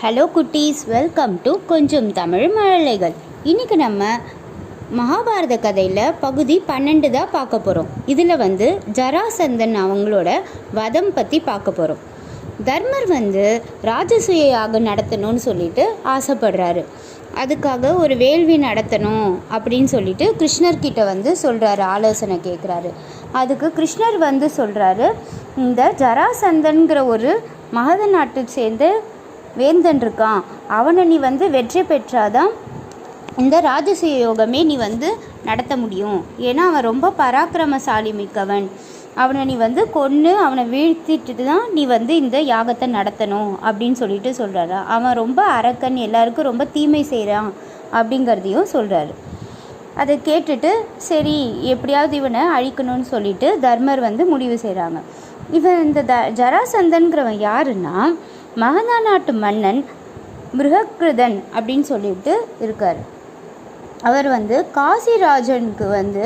Hello குட்டீஸ். Welcome to கொஞ்சம் தமிழ் மழலைகள். இன்றைக்கி நம்ம மகாபாரத கதையில் பகுதி பன்னெண்டு தான் பார்க்க போகிறோம் இதில் வந்து ஜராசந்தன் அவங்களோட வதம் பற்றி பார்க்க போகிறோம் தர்மர் வந்து ராஜசூய யாகம் நடத்தணும்னு சொல்லிட்டு ஆசைப்படுறாரு. அதுக்காக ஒரு வேள்வி நடத்தணும் அப்படின்னு சொல்லிட்டு கிருஷ்ணர்கிட்ட வந்து சொல்கிறாரு ஆலோசனை கேட்குறாரு அதுக்கு கிருஷ்ணர் வந்து சொல்கிறாரு இந்த ஜராசந்தன்கிற ஒரு மகத நாட்டை சேர்ந்து வேந்தன் இருக்கான். அவனை நீ வந்து வெற்றி பெற்றாதான் இந்த ராஜசூய யோகமே நீ வந்து நடத்த முடியும். ஏன்னா அவன் ரொம்ப பராக்கிரமசாலி மிக்கவன். அவனை நீ வந்து கொன்று அவனை வீழ்த்திட்டு தான் நீ வந்து இந்த யாகத்தை நடத்தணும் அப்படின்னு சொல்லிட்டு சொல்கிறாரு அவன் ரொம்ப அரக்கன் எல்லாருக்கும் ரொம்ப தீமை செய்கிறான் அப்படிங்கிறதையும் சொல்கிறாரு அதை கேட்டுட்டு சரி எப்படியாவது இவனை அழிக்கணும்னு சொல்லிட்டு தர்மர் வந்து முடிவு செய்கிறாங்க இவன் இந்த த ஜராசந்தன்கிறவன் யாருன்னா மகதா நாட்டு மன்னன் மிருகக்கிருதன் அப்படின்னு சொல்லிட்டு இருக்கார். அவர் வந்து காசிராஜனுக்கு வந்து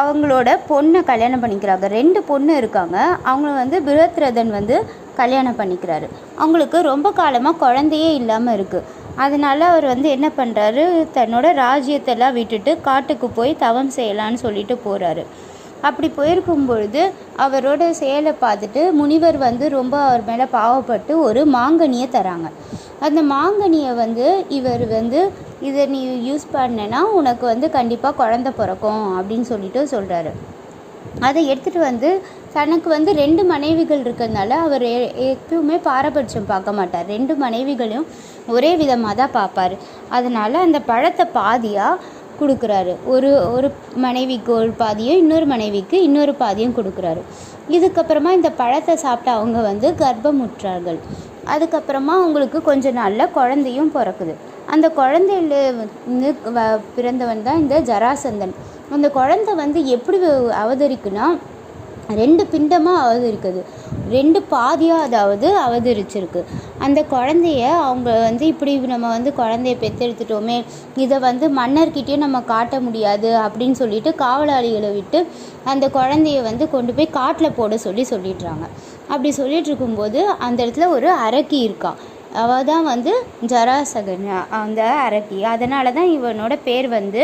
அவங்களோட பொண்ணை கல்யாணம் பண்ணிக்கிறாங்க. ரெண்டு பொண்ணு இருக்காங்க. அவங்கள வந்து பிருகத்ரதன் வந்து கல்யாணம் பண்ணிக்கிறாரு. அவங்களுக்கு ரொம்ப காலமாக குழந்தையே இல்லாமல் இருக்குது அதனால் அவர் வந்து என்ன பண்ணுறாரு தன்னோட ராஜ்யத்தெல்லாம் விட்டுட்டு காட்டுக்கு போய் தவம் செய்யலான்னு சொல்லிட்டு போகிறாரு அப்படி போயிருக்கும் பொழுது அவரோட செயலை பார்த்துட்டு முனிவர் வந்து ரொம்ப அவர் மேலே பாவப்பட்டு ஒரு மாங்கனியை தராங்க. அந்த மாங்கனியை வந்து இவர் வந்து இதை நீ யூஸ் பண்ணனா உனக்கு வந்து கண்டிப்பாக குழந்த பிறக்கும் அப்படின்னு சொல்லிட்டு சொல்கிறாரு அதை எடுத்துகிட்டு வந்து தனக்கு வந்து ரெண்டு மனைவிகள் இருக்கிறதுனால அவர் எ- எப்பவுமே பாரபட்சம் பார்க்க மாட்டார். ரெண்டு மனைவிகளையும் ஒரே விதமாக தான் பார்ப்பார். அதனால் அந்த பழத்தை பாதியாக கொடுக்குறாரு. ஒரு ஒரு மனைவிக்கு ஒரு பாதியும் இன்னொரு மனைவிக்கு இன்னொரு பாதியும் கொடுக்குறாரு. இதுக்கப்புறமா இந்த பழத்தை சாப்பிட்டு அவங்க வந்து கர்ப்பமுற்றார்கள். அதுக்கப்புறமா அவங்களுக்கு கொஞ்ச நாளில் குழந்தையும் பிறக்குது. அந்த குழந்தையில வந்து வ- பிறந்தவன் தான் இந்த ஜராசந்தன். அந்த குழந்தை வந்து எப்படி அவதரிக்குன்னா ரெண்டு பிண்டமாக அவதரிக்குது. ரெண்டு பாதியாக அதாவது அவதரிச்சிருக்கு. அந்த குழந்தைய அவங்க வந்து இப்படி நம்ம வந்து குழந்தைய பெற்றெடுத்துட்டோமே இதை வந்து மன்னர்கிட்டயும் நம்ம காட்ட முடியாது அப்படின்னு சொல்லிட்டு காவலாளிகளை விட்டு அந்த குழந்தைய வந்து கொண்டு போய் காட்டில் போட சொல்லி சொல்லிடுறாங்க. அப்படி சொல்லிட்டு இருக்கும்போது அந்த இடத்துல ஒரு அரக்கி இருக்கான் அவள் தான் வந்து ஜராசகன் அந்த அரக்கி. அதனால தான் இவனோட பேர் வந்து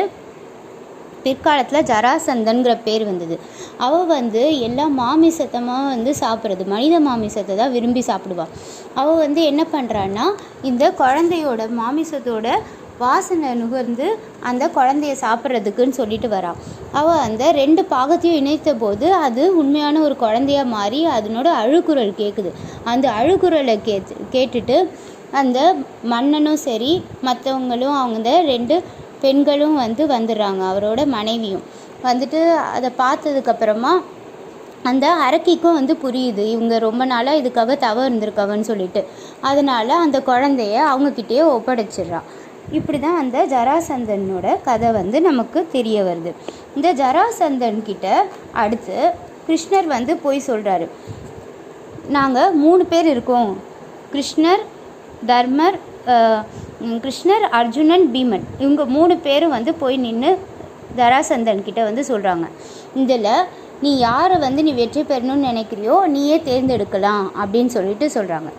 பிற்காலத்தில் ஜராசந்தன்கிற பேர் வந்தது. அவள் வந்து எல்லா மாமிசத்தமாக வந்து சாப்பிட்றது மனித மாமிசத்தை தான் விரும்பி சாப்பிடுவாள் அவள் வந்து என்ன பண்ணுறான்னா இந்த குழந்தையோட மாமிசத்தோட வாசனை நுகர்ந்து அந்த குழந்தைய சாப்பிட்றதுக்குன்னு சொல்லிட்டு வரான் அவள் அந்த ரெண்டு பாகத்தையும் இணைத்த போது அது உண்மையான ஒரு குழந்தையா மாறி அதனோட அழுக்குரல் கேட்குது அந்த அழுக்குரலை கேட்டு கேட்டுட்டு அந்த மன்னனும் சரி மற்றவங்களும் அவங்க ரெண்டு பெண்களும் வந்து வந்துடுறாங்க அவரோட மனைவியும். வந்துட்டு அதை பார்த்ததுக்கப்புறமா அந்த அரக்கிக்கும் வந்து புரியுது இவங்க ரொம்ப நாளாக இதுக்காக தவ இருந்திருக்காங்கன்னு சொல்லிட்டு. அதனால் அந்த குழந்தைய அவங்கக்கிட்டேயே ஒப்படைச்சிடுறான். இப்படி தான் அந்த ஜராசந்தனோட கதை வந்து நமக்கு தெரிய வருது. இந்த ஜராசந்தன் கிட்ட அடுத்து கிருஷ்ணர் வந்து போய் சொல்கிறாரு நாங்கள் மூணு பேர் இருக்கோம். கிருஷ்ணர் தர்மர் கிருஷ்ணர் அர்ஜுனன் பீமன். இவங்க மூணு பேரும் வந்து போய் நின்று ஜராசந்தன் கிட்ட வந்து சொல்கிறாங்க இதில் நீ யாரை வந்து நீ வெற்றி பெறணும்னு நினைக்கிறியோ நீயே தேர்ந்தெடுக்கலாம் அப்படின்னு சொல்லிட்டு சொல்கிறாங்க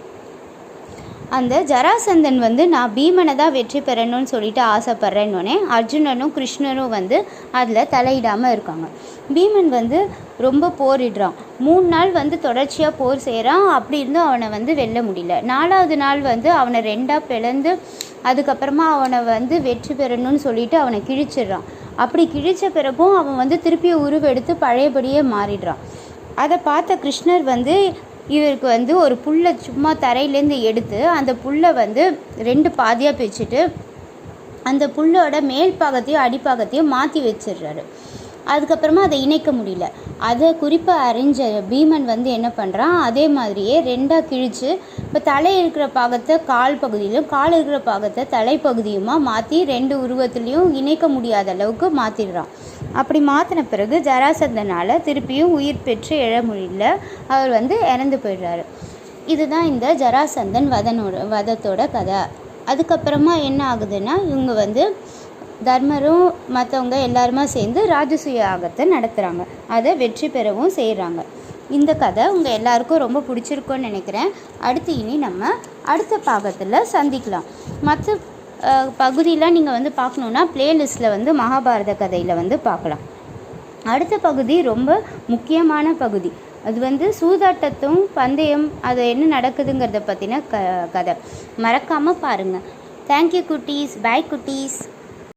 அந்த ஜராசந்தன் வந்து நான் பீமனை தான் வெற்றி பெறணும்னு சொல்லிட்டு ஆசைப்பட்றேன்னொடனே அர்ஜுனனும் கிருஷ்ணரும் வந்து அதில் தலையிடாமல் இருக்காங்க. பீமன் வந்து ரொம்ப போரிடுறான். மூணு நாள் வந்து தொடர்ச்சியாக போர் செய்கிறான் அப்படி இருந்தும் அவனை வந்து வெல்ல முடியல. நாலாவது நாள் வந்து அவனை ரெண்டாக பிளந்து அதுக்கப்புறமா அவனை வந்து வெற்றி பெறணும்னு சொல்லிட்டு அவனை கிழிச்சிடுறான். அப்படி கிழிச்ச பிறகும் அவன் வந்து திருப்பி உருவெடுத்து பழையபடியே மாறிடுறான். அதை பார்த்த கிருஷ்ணர் வந்து இவருக்கு வந்து ஒரு புல்லை சும்மா தரையிலேருந்து எடுத்து அந்த புல்லை வந்து ரெண்டு பாதியாக பிரிச்சுட்டு அந்த புல்லோட மேல் பாகத்தையும் அடிப்பாகத்தையும் மாற்றி வச்சிடுறாரு. அதுக்கப்புறமா அதை இணைக்க முடியல. அதை குறிப்பாக அறிஞ்ச பீமன் வந்து என்ன பண்ணுறான் அதே மாதிரியே ரெண்டாக கிழிச்சு இப்போ தலை இருக்கிற பாகத்தை கால் பகுதியிலும் கால் இருக்கிற பாகத்தை தலைப்பகுதியுமா மாற்றி ரெண்டு உருவத்துலேயும் இணைக்க முடியாத அளவுக்கு மாற்றிடுறான் அப்படி மாற்றின பிறகு ஜராசந்தனால் திருப்பியும் உயிர் பெற்று எழ முடியல. அவர் வந்து இறந்து போயிடுறாரு. இதுதான் இந்த ஜராசந்தன் வதனோட வதத்தோட கதை. அதுக்கப்புறமா என்ன ஆகுதுன்னா இவங்க வந்து தர்மரும் மற்றவங்க எல்லாருமா சேர்ந்து ராஜசூய யாகத்தை நடத்துகிறாங்க அதை வெற்றி பெறவும் செய்கிறாங்க இந்த கதை உங்கள் எல்லாருக்கும் ரொம்ப பிடிச்சிருக்கும்னு நினைக்கிறேன். அடுத்து இனி நம்ம அடுத்த பாகத்தில் சந்திக்கலாம். மற்ற பகுதியெலாம் நீங்கள் வந்து பார்க்கணுன்னா ப்ளேலிஸ்ட்டில் வந்து மகாபாரத கதையில் வந்து பார்க்கலாம். அடுத்த பகுதி ரொம்ப முக்கியமான பகுதி. அது வந்து சூதாட்டத்தும் பந்தயம் அது என்ன நடக்குதுங்கிறத பற்றின க கதை. மறக்காமல் பாருங்கள் தேங்க்யூ குட்டீஸ். பாய் குட்டீஸ்.